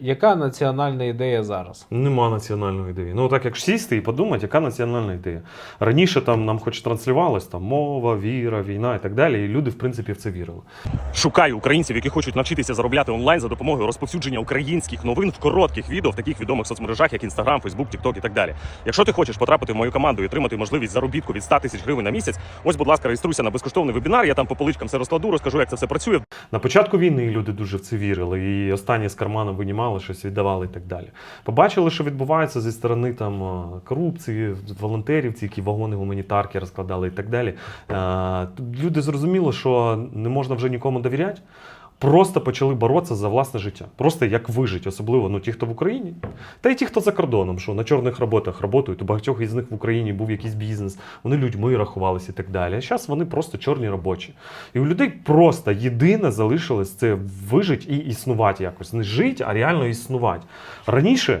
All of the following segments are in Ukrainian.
Яка національна ідея зараз? Нема національної ідеї. Ну так як сісти і подумати, яка національна ідея. Раніше там нам хоч транслювалось там мова, віра, війна і так далі. І люди, в принципі, в це вірили. Шукаю українців, які хочуть навчитися заробляти онлайн за допомогою розповсюдження українських новин в коротких відео в таких відомих соцмережах, як Instagram, Facebook, TikTok і так далі. Якщо ти хочеш потрапити в мою команду і отримати можливість заробітку від 100 тисяч гривень на місяць, ось, будь ласка, реєструйся на безкоштовний вебінар. Я там по поличкам все розкладу, розкажу, як це все працює. На початку війни люди дуже в це вірили, і останні з карману винімали, щось віддавали і так далі. Побачили, що відбувається зі сторони там е, корупції, волонтерів, які вагони гуманітарки розкладали і так далі. Е, Люди зрозуміли, що не можна вже нікому довіряти. Просто почали боротися за власне життя. Просто як вижити, особливо ну, ті, хто в Україні, та й ті, хто за кордоном, що на чорних роботах працюють. У багатьох із них в Україні був якийсь бізнес, вони людьми рахувалися і так далі. А зараз вони просто чорні робочі. І у людей просто єдине залишилось це вижити і існувати якось. Не жити, а реально існувати. Раніше.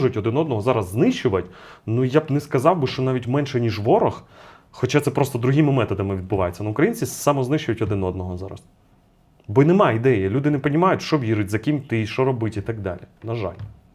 продовжують один одного зараз знищувати. Ну я б не сказав би, що навіть менше, ніж ворог. Хоча це просто другими методами відбувається. Ну, українці самознищують один одного зараз. Бо немає ідеї. Люди не розуміють, що вірить, за ким ти, що робити і так далі. На жаль.